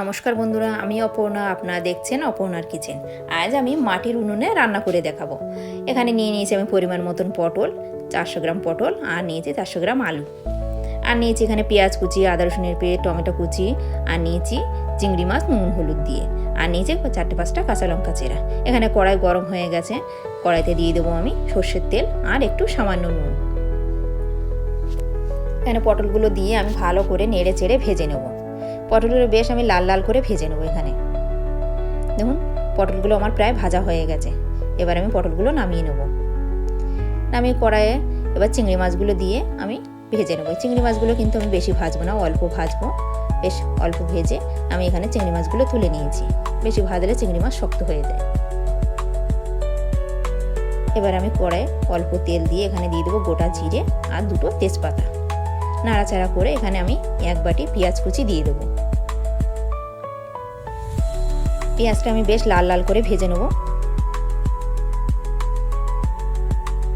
নমস্কার বন্ধুরা, আমি অপর্ণা, আপনারা দেখছেন অপর্ণার কিচেন। আজ আমি মাটির উনুনে রান্না করে দেখাবো। এখানে নিয়ে নিয়েছি আমি পরিমাণ মতন পটল, চারশো গ্রাম পটল আর নিয়েছি চারশো গ্রাম আলু। আর নিয়েছি এখানে পেঁয়াজ কুচি, আদা রসুনের পেয়ে টমেটো কুচি, আর নিয়েছি চিংড়ি মাছ, নুন হলুদ দিয়ে। আর নিয়েছি চারটে পাঁচটা কাঁচা লঙ্কা চেরা। এখানে কড়াই গরম হয়ে গেছে। কড়াইতে দিয়ে দেবো আমি সর্ষের তেল আর একটু সামান্য নুন। এখানে পটলগুলো দিয়ে আমি ভালো করে নেড়ে চেড়ে ভেজে নেব। পটলগুলো বেশ আমি লাল লাল করে ভেজে নেব এখানে। দেখুন, পটলগুলো আমার প্রায় ভাজা হয়ে গেছে। এবার আমি পটলগুলো নামিয়ে নেব। নামিয়ে কড়াইয়ে এবার চিংড়ি মাছগুলো দিয়ে আমি ভেজে নেব। চিংড়ি মাছগুলো কিন্তু আমি বেশি ভাজবো না, অল্প ভাজবো। বেশ অল্প ভেজে আমি এখানে চিংড়ি মাছগুলো তুলে নিয়েছি। বেশি ভাজলে চিংড়ি মাছ শক্ত হয়ে যায়। এবার আমি কড়াই অল্প তেল দিয়ে এখানে দিয়ে দেবো গোটা জিরে আর দুটো তেজপাতা। নাড়াচাড়া করে এখানে আমি এক বাটি পেঁয়াজ কুচি দিয়ে দেবো। পেঁয়াজটা আমি বেশ লাল লাল করে ভেজে নেব।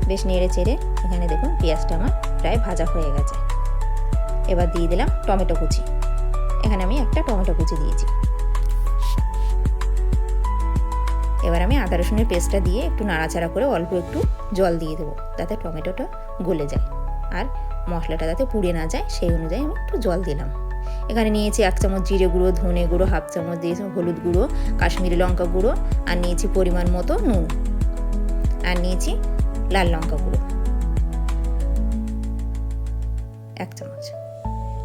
বেশ নেড়ে চেড়ে এখানে দেখুন পেঁয়াজটা আমার প্রায় ভাজা হয়ে গেছে। এবার দিয়ে দিলাম টমেটো কুচি। এখানে আমি একটা টমেটো কুচি দিয়েছি। এবার আমি আদা রসুনের পেস্টটা দিয়ে একটু নাড়াচাড়া করে অল্প একটু জল দিয়ে দেবো যাতে টমেটোটা গলে যায়। আর মশলাটা যাতে পুড়ে না যায়, সেই অনুযায়ী আমি একটু জল দিলাম। এখানে নিয়েছি এক চামচ জিরে গুঁড়ো, ধনে গুঁড়ো, হাফ চামচ দিয়েছি হলুদ গুঁড়ো, কাশ্মীরি লঙ্কা গুঁড়ো, আর নিয়েছি পরিমাণ মতো নুন, আর নিয়েছি লাল লঙ্কা গুঁড়ো। এক চামচ।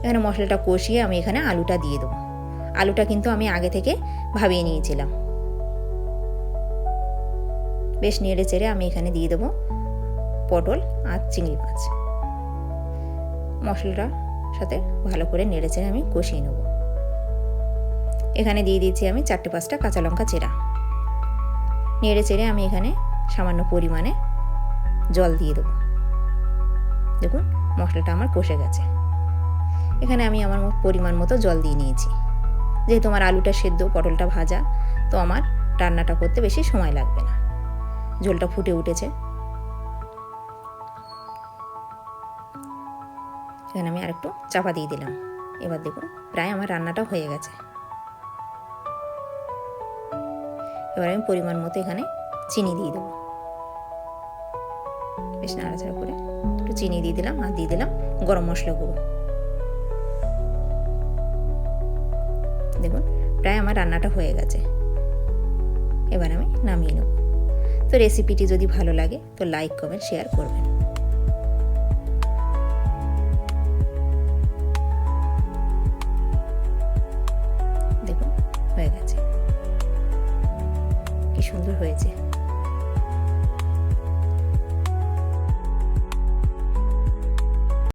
এখানে মশলাটা কষিয়ে আমি এখানে আলুটা দিয়ে দেবো। আলুটা কিন্তু আমি আগে থেকে ভাবিয়ে নিয়েছিলাম। বেশ নেড়ে চেড়ে আমি এখানে দিয়ে দেবো পটল আর চিংড়ি মাছ। মশলাটার সাথে ভালো করে নেড়ে চেড়ে আমি কষিয়ে নেব। এখানে দিয়ে দিয়েছি আমি চারটে পাঁচটা কাঁচা লঙ্কা চেরা। নেড়ে চেড়ে আমি এখানে সামান্য পরিমাণে জল দিয়ে দেবো। দেখুন, মশলাটা আমার কষে গেছে। এখানে আমি আমার পরিমাণ মতো জল দিয়ে নিয়েছি। যেহেতু আমার আলুটা সেদ্ধ, পটলটা ভাজা, তো আমার রান্নাটা করতে বেশি সময় লাগবে না। ঝোলটা ফুটে উঠেছে। এখানে আমি আরেকটু চাপা দিয়ে দিলাম। এবার দেখুন, প্রায় আমার রান্নাটা হয়ে গেছে। এবার আমি পরিমাণ মতো এখানে চিনি দিয়ে দেবো। বেশ নাড়াচাড়া করে একটু চিনি দিয়ে দিলাম আর দিয়ে দিলাম গরম মশলা গুঁড়ো। দেখুন, প্রায় আমার রান্নাটা হয়ে গেছে। এবার আমি নামিয়ে নেব। তো রেসিপিটি যদি ভালো লাগে, তো লাইক কমেন্ট শেয়ার করবেন। সুন্দর হয়েছে।